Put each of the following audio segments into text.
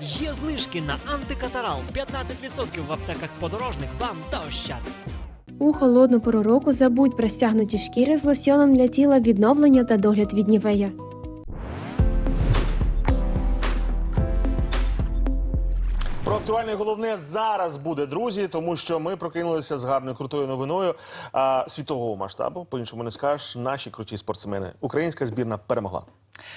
Є знижки на антикатарал 15% в аптеках подорожник вам та ощад. У холодну пору року забудь про стягнуті шкіри з лосьоном для тіла відновлення та догляд від нівея. Про актуальне і головне зараз буде, друзі, тому що ми прокинулися з гарною крутою новиною а, світового масштабу. По іншому не скажеш, наші круті спортсмени. Українська збірна перемогла.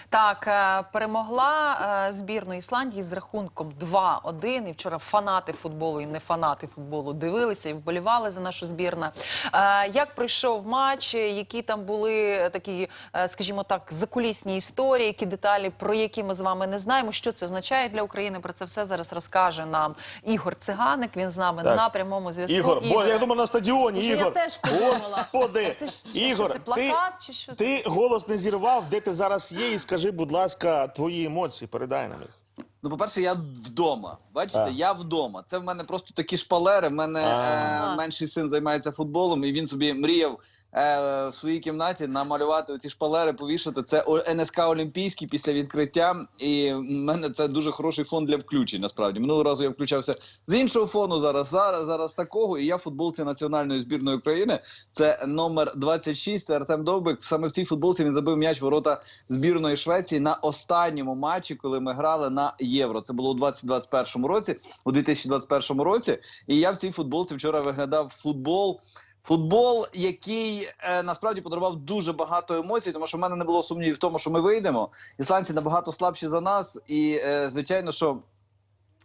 Так, е, перемогла е, збірну Ісландії з рахунком 2-1. І вчора фанати футболу і не фанати футболу дивилися і вболівали за нашу збірну. Е, Як пройшов матч, які там були такі, скажімо так, закулісні історії, які деталі, про які ми з вами не знаємо. Що це означає для України? Про це все зараз розкаже нам Ігор Циганик. Він з нами Так. на прямому зв'язку. Ігор, боже, я думав на стадіоні. Я Ігор, теж подумала. господи, Це що, Ігор, що це, плакат чи що ти голос не зірвав, де ти зараз є, і скажи, будь ласка, твої емоції, передай нам їх. Ну, по-перше, я вдома. Бачите, А. я вдома. Це в мене просто такі шпалери. В мене А. е, менший син займається футболом, і він собі мріяв е, в своїй кімнаті намалювати ці шпалери, повішати. Це О- НСК Олімпійський після відкриття. І в мене це дуже хороший фон для включень. Насправді минулого разу я включався з іншого фону. Зараз зараз зараз такого. І я в футболці національної збірної України. Це номер 26, Це Артем Довбик. Саме в цій футболці він забив м'яч в ворота збірної Швеції на останньому матчі, коли ми грали на євро. Це було у 2021 році, у 2021 році. І я в цій футболці вчора виглядав футбол. Футбол, який е, насправді подарував дуже багато емоцій, тому що в мене не було сумнівів в тому, що ми вийдемо. Ісландці набагато слабші за нас, і е, звичайно, що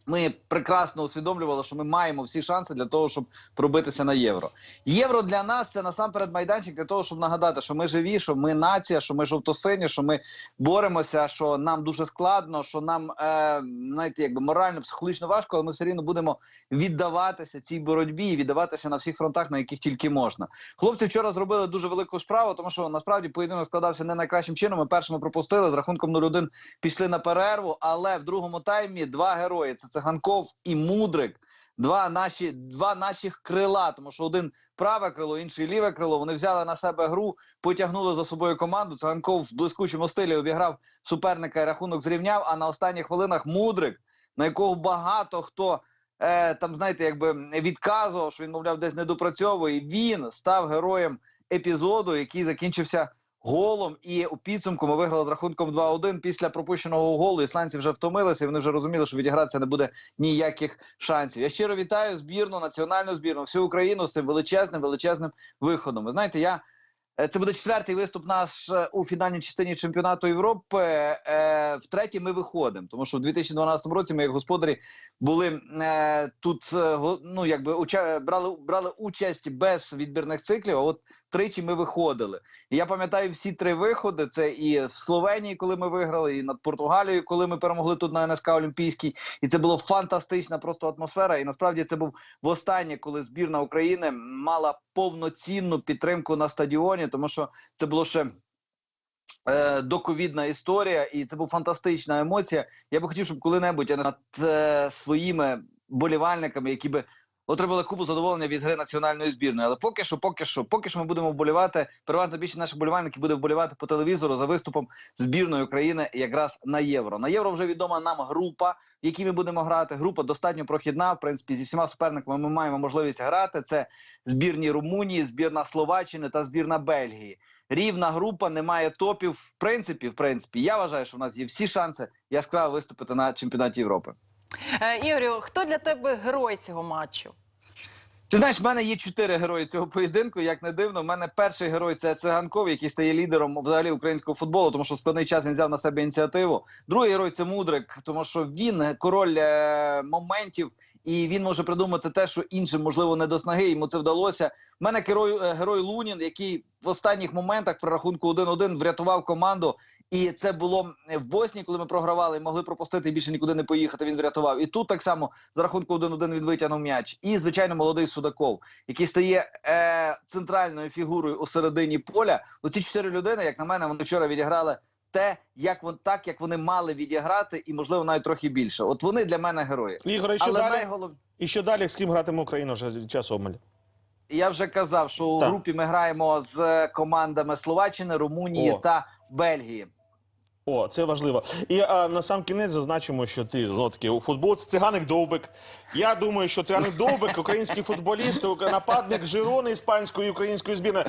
ми прекрасно усвідомлювали, що ми маємо всі шанси для того, щоб пробитися на євро. Євро для нас це насамперед майданчик для того, щоб нагадати, що ми живі, що ми нація, що ми жовтосині, що ми боремося, що нам дуже складно, що нам е, знаєте, якби морально, психологічно важко, але ми все рівно будемо віддаватися цій боротьбі і віддаватися на всіх фронтах, на яких тільки можна. Хлопці вчора зробили дуже велику справу, тому що насправді поєдинок складався не найкращим чином. Ми першими пропустили з рахунком 0-1 пішли на перерву, але в другому таймі два герої: це Циганков і Мудрик. Два наші два наших крила, тому що один праве крило, інший ліве крило. Вони взяли на себе гру, потягнули за собою команду. Циганков в блискучому стилі обіграв суперника і рахунок зрівняв. А на останніх хвилинах Мудрик, на якого багато хто е, там, знаєте, якби відказував, що він, мовляв, десь недопрацьовує. Він став героєм епізоду, який закінчився голом. І у підсумку ми виграли з рахунком 2-1 після пропущеного голу. Ісландці вже втомилися. Вони вже розуміли, що відігратися не буде ніяких шансів. Я щиро вітаю збірну, національну збірну, всю Україну з цим величезним, величезним виходом. Ви знаєте, я. е, Це буде четвертий виступ наш е, у фінальній частині чемпіонату Європи. Е, Втретє ми виходимо, тому що в 2012 році ми, як господарі, були тут ну якби уча- брали, брали участь без відбірних циклів. А от тричі ми виходили. І я пам'ятаю всі три виходи: це і в Словенії, коли ми виграли, і над Португалією, коли ми перемогли тут на НСК Олімпійський. І це була фантастична просто атмосфера. І насправді це був востаннє, коли збірна України мала повноцінну підтримку на стадіоні, тому що це було ще. е, Доковідна історія, і це була фантастична емоція. Я би хотів, щоб коли-небудь я над е, своїми болівальниками, які би отримали купу задоволення від гри національної збірної. Але поки що, поки що, поки що ми будемо вболівати. Переважно більше наших болівальників буде вболівати по телевізору за виступом збірної України якраз на євро. На євро вже відома нам група, в якій ми будемо грати. Група достатньо прохідна. В принципі, зі всіма суперниками ми маємо можливість грати. Це збірні Румунії, збірна Словаччини та збірна Бельгії. Рівна група, немає топів. В принципі, в принципі, я вважаю, що в нас є всі шанси яскраво виступити на чемпіонаті Європи. Е, Ігорю, хто для тебе герой цього матчу? Ти знаєш, в мене є чотири герої цього поєдинку. Як не дивно, в мене перший герой це циганков, який стає лідером взагалі українського футболу, тому що в складний час він взяв на себе ініціативу. Другий герой це мудрик, тому що він король е, моментів, і він може придумати те, що іншим можливо не до снаги. Йому це вдалося. В мене герой, е, герой Лунін, який в останніх моментах при рахунку 1-1 врятував команду. І це було в Боснії, коли ми програвали, могли пропустити і більше нікуди не поїхати. Він врятував. І тут так само за рахунку 1-1 він витягнув м'яч. І звичайно, молодий Судаков, який стає е, центральною фігурою у середині поля. Оці чотири людини, як на мене, вони вчора відіграли те, як вон так, як вони мали відіграти, і можливо навіть трохи більше. От вони для мене герої. Ігор, і що Але далі? найголов... І що далі? З ким гратиме Україна вже час обмаль? Я вже казав, що у групі ми граємо з командами Словаччини, Румунії О. та Бельгії. О, це важливо. І а, на сам кінець зазначимо, що ти знову таки у футболці циганик Довбик. Я думаю, що циганик Довбик, український футболіст, нападник Жирони іспанської і української збірної.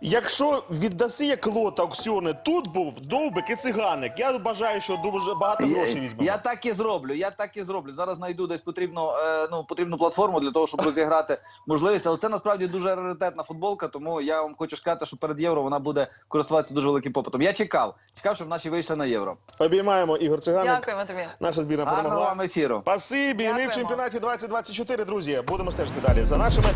Якщо віддаси як лот аукціони, тут був Довбик і циганик. Я бажаю, що дуже багато грошей візьмемо. я так і зроблю. Я так і зроблю. Зараз знайду десь потрібну, е, ну, потрібну платформу для того, щоб розіграти можливість. Але це насправді дуже раритетна футболка, тому я вам хочу сказати, що перед євро вона буде користуватися дуже великим попитом. Я чекав, чекав, щоб наші вийшли на євро. Обіймаємо Ігор Циганик. Дякуємо тобі. Наша збірна Гарного перемогла. вам ефіру. Спасибі. Ми в Дякуємо. чемпіонаті 2024, друзі. Будемо стежити далі за нашими